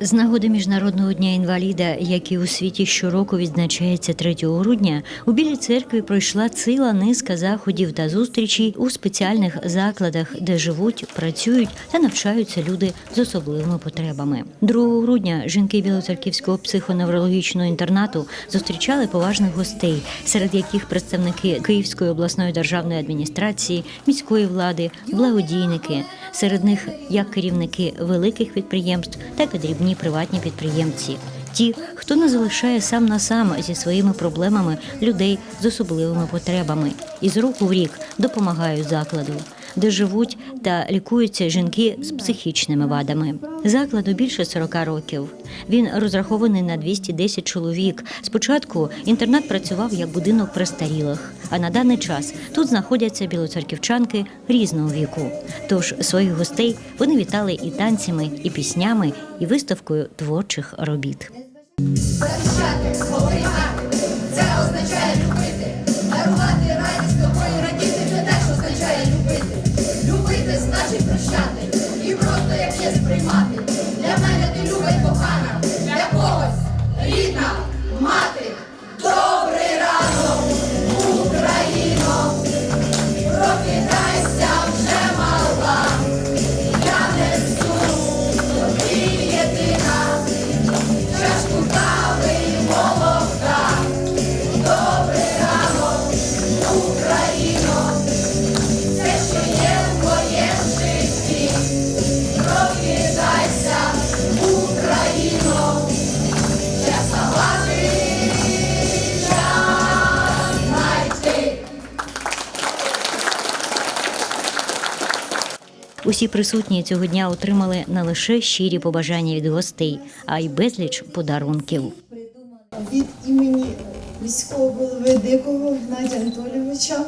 З нагоди міжнародного дня інваліда, який у світі щороку відзначається 3 грудня, у Білій церкві пройшла ціла низка заходів та зустрічей у спеціальних закладах, де живуть, працюють та навчаються люди з особливими потребами. 2 грудня жінки Білоцерківського психоневрологічного інтернату зустрічали поважних гостей, серед яких представники Київської обласної державної адміністрації, міської влади, благодійники. Серед них як керівники великих підприємств, так і дрібні приватні підприємці. Ті, хто не залишає сам на сам зі своїми проблемами людей з особливими потребами, і з року в рік допомагають закладу, де живуть та лікуються жінки з психічними вадами. Закладу більше 40 років. Він розрахований на 210 чоловік. Спочатку інтернат працював як будинок престарілих, а на даний час тут знаходяться білоцерківчанки різного віку. Тож своїх гостей вони вітали і танцями, і піснями, і виставкою творчих робіт. Yeah. Усі присутні цього дня отримали не лише щирі побажання від гостей, а й безліч подарунків. Від імені міського голови Дикого Геннадія Анатолійовича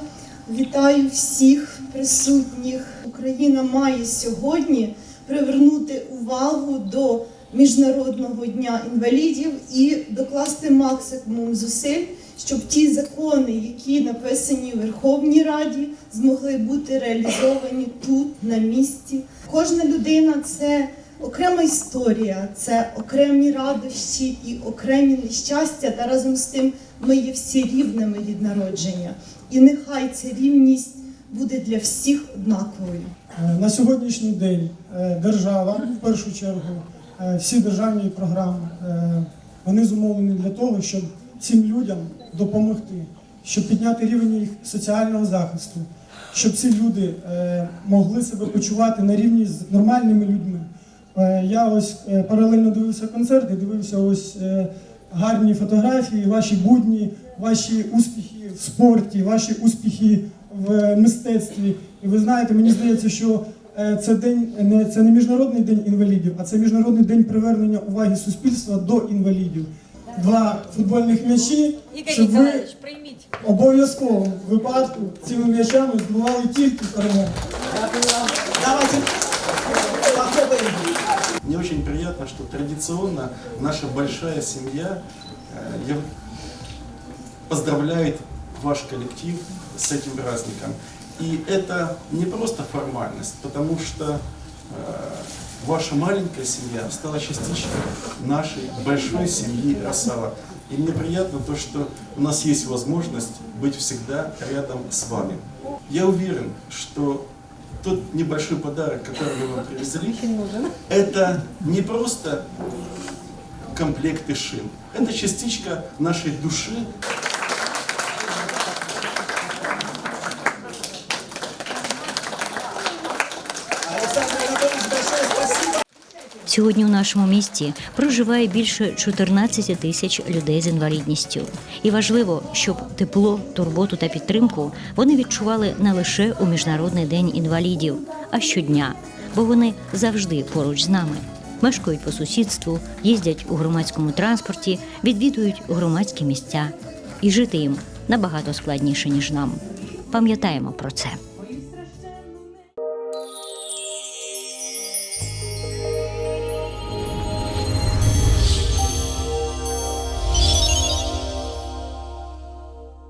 вітаю всіх присутніх. Україна має сьогодні привернути увагу до Міжнародного дня інвалідів і докласти максимум зусиль, щоб ті закони, які написані у Верховній Раді, змогли бути реалізовані тут, на місці. Кожна людина це окрема історія, це окремі радощі і окремі нещастя, та разом з тим ми є всі рівними від народження. І нехай ця рівність буде для всіх однаковою. Е, На сьогоднішній день е, держава, в першу чергу, всі державні програми, е, вони зумовлені для того, щоб цим людям допомогти, щоб підняти рівень їх соціального захисту, щоб ці люди е, могли себе почувати на рівні з нормальними людьми. Е, Я ось е, паралельно дивився концерт і дивився ось е, гарні фотографії, ваші будні, ваші успіхи в спорті, ваші успіхи в мистецтві. І ви знаєте, мені здається, що е, це день не це не міжнародний день інвалідів, а це міжнародний день привернення уваги суспільства до інвалідів. Два футбольних м'ячі, щоб ви прийміть. обов'язково в випадку цими м'ячами здобували тільки перемогу. Давайте. Мне очень приятно, что традиционно наша большая семья э, поздравляет ваш коллектив с этим праздником. И это не просто формальность, потому что э, ваша маленькая семья стала частичкой нашей большой семьи Росала. И мне приятно то, что у нас есть возможность быть всегда рядом с вами. Я уверен, что тот небольшой подарок, который мы вам привезли, это не просто комплекты шин, это частичка нашей души, Сьогодні у нашому місті проживає більше 14 тисяч людей з інвалідністю. І важливо, щоб тепло, турботу та підтримку вони відчували не лише у міжнародний день інвалідів, а щодня, бо вони завжди поруч з нами. Мешкають по сусідству, їздять у громадському транспорті, відвідують громадські місця. І жити їм набагато складніше ніж нам. Пам'ятаємо про це.